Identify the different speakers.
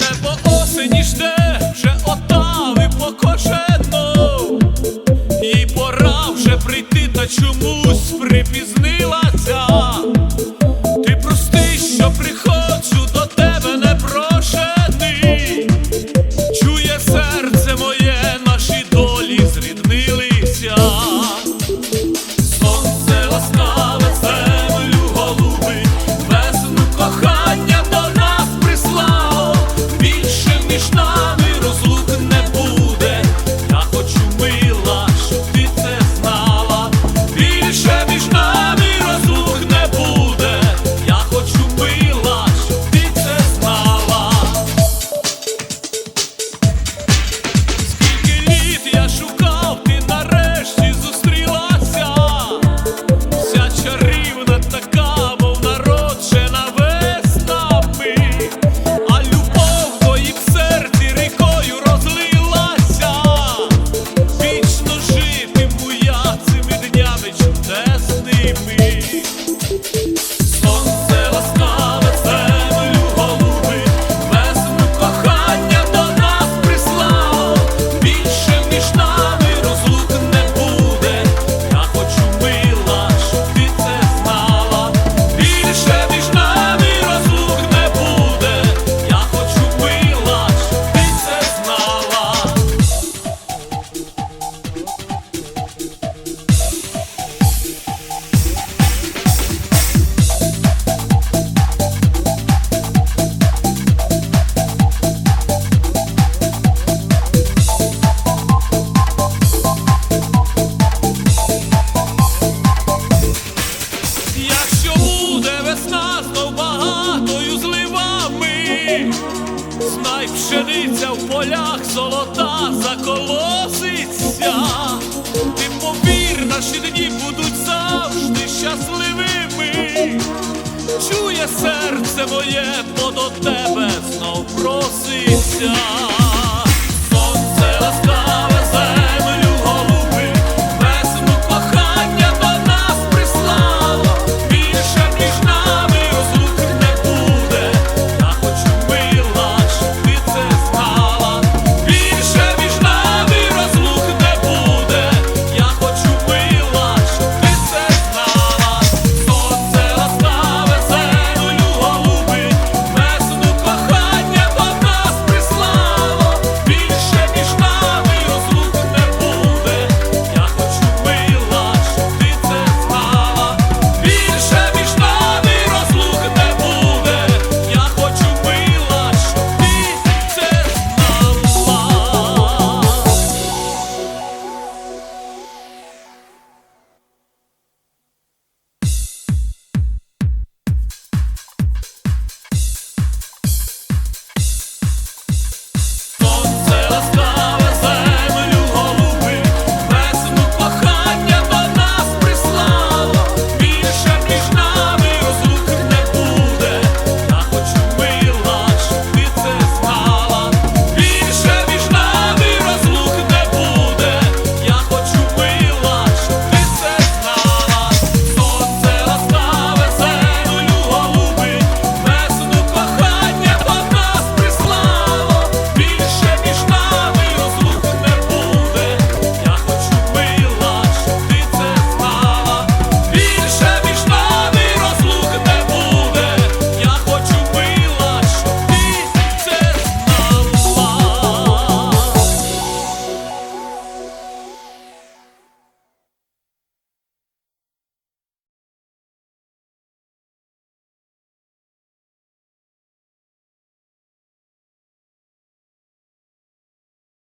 Speaker 1: Небо осені жде, вже отави покоше. та чомусь припізнилася. Хай пшениця в полях золота заколоситься, ти повір, наші дні будуть завжди щасливими, чує серце моє, бо до тебе знов проситься.